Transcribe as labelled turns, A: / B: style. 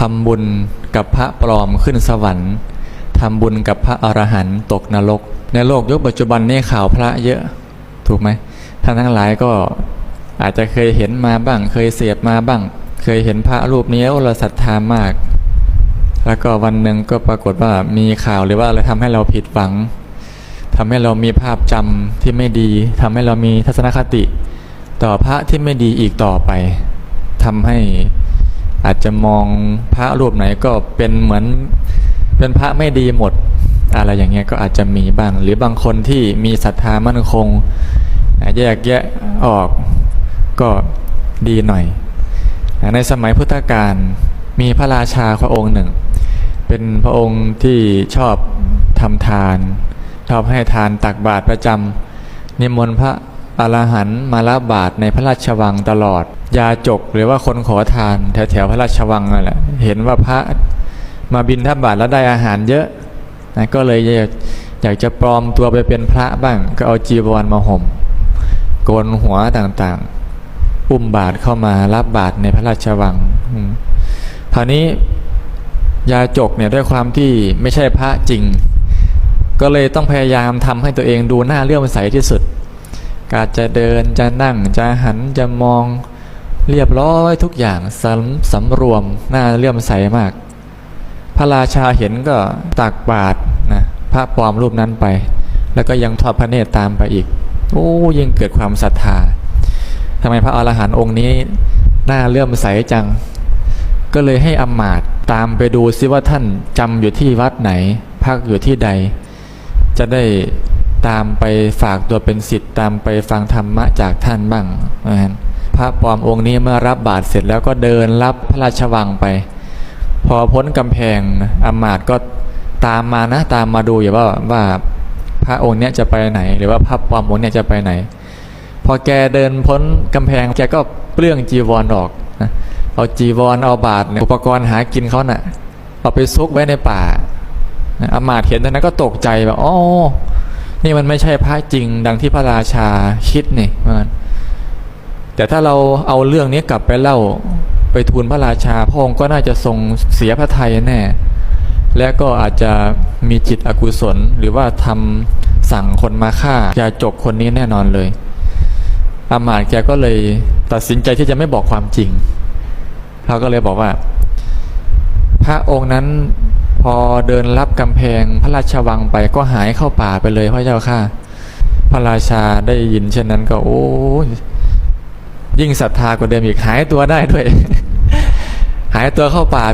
A: ทำบุญกับพระปลอมขึ้นสวรรค์ทำบุญกับพระอรหันต์ตกนรก ในโลกยุคปัจจุบันนี้ข่าวพระเยอะถูกไหมท่านทั้งหลายก็อาจจะเคยเห็นมาบ้าง เคยเสียบมาบ้าง เคยเห็นพระรูปนี้เราศรัทธามาก แล้วก็วันหนึ่งก็ปรากฏว่ามีข่าวหรือว่าอะไรทำให้เราผิดหวังทำให้เรามีภาพจำที่ไม่ดีทำให้เรามีทัศนคติ ต่อพระที่ไม่ดีอีกต่อไปทำให้ อาจจะมองพระรูปไหนก็เป็นเหมือนเป็นพระไม่ดีหมด อะไรอย่างเงี้ยก็อาจจะมีบ้าง หรือบางคนที่มีศรัทธามั่นคงแยกแยะออกก็ดีหน่อย ในสมัยพุทธกาลมีพระราชาพระองค์หนึ่ง เป็นพระองค์ที่ชอบทำทาน ชอบให้ทานตักบาตรประจำนิมนต์พระ อรหันต์มาละบาตรในพระราชวังตลอด ยาจกหรือว่าคนขอทาน แถวแถวพระราชวังนั่นแหละเห็นว่าพระมาบินทบาทแล้วได้อาหารเยอะนะก็เลยอยากจะปลอมตัวไปเป็นพระบ้าง ก็เอาจีวรมาห่มโกนหัวต่างๆ อุ้มบาตรเข้ามารับบาตรในพระราชวังคราวนี้ยาจกเนี่ยด้วยความที่ไม่ใช่พระจริง ก็เลยต้องพยายามทำให้ตัวเองดูหน้าเลื่อมใสที่สุด การจะเดินจะนั่งจะหันจะมองเรียบร้อยทุกอย่างสำสำรวมหน้าเลื่อมใสมาก พระราชาเห็นก็ตักบาตรนะพระปลอมรูปนั้นไป แล้วก็ยังทอดพระเนตรตามไปอีก โอ้ยิ่งเกิดความศรัทธาทำไมพระอรหันต์องค์นี้หน้าเลื่อมใสจัง ก็เลยให้อมาตตามไปดูซิว่าท่านจำอยู่ที่วัดไหน พักอยู่ที่ใด จะได้ ตามไปฝากตัวเป็นสิทธิ์ตามไปฟังธรรมะจากท่านบ้างนะฮะพระปลอมองค์นี้เมื่อรับบาตรเสร็จแล้วก็เดินรับพระราชวังไป พอพ้นกำแพงอมาตก็ตามมานะตามมาดูอย่าว่าว่าพระองค์เนี้ยจะไปไหน หรือว่าพระปลอมองค์เนี้ยจะไปไหน พอแกเดินพ้นกำแพงแกก็เปลื้องจีวรออกนะเอาจีวรเอาบาตรอุปกรณ์หากินเขาน่ะเอาไปซุกไว้ในป่าอามาตเห็นเท่านั้นก็ตกใจแบบอ๋อ นี่มันไม่ใช่พระจริง ดังที่พระราชาคิดนี่มันแต่ถ้าเราเอาเรื่องนี้กลับไปเล่าไปทูลพระราชาพระองค์ก็น่าจะทรงเสียพระทัยแน่ และก็อาจจะมีจิตอกุศล หรือว่าทำสั่งคนมาฆ่ายาจกคนนี้แน่นอนเลย อามาตย์แกก็เลยตัดสินใจที่จะไม่บอกความจริงเขาก็เลยบอกว่า พระองค์นั้น พอเดินรับกำแพงพระราชวังไปก็หายเข้าป่าไปเลยพระเจ้าค่ะ พระราชาได้ยินเช่นนั้นก็โอ้ยยิ่งศรัทธากว่าเดิมอีกหายตัวได้ด้วย หายตัวเข้าป่า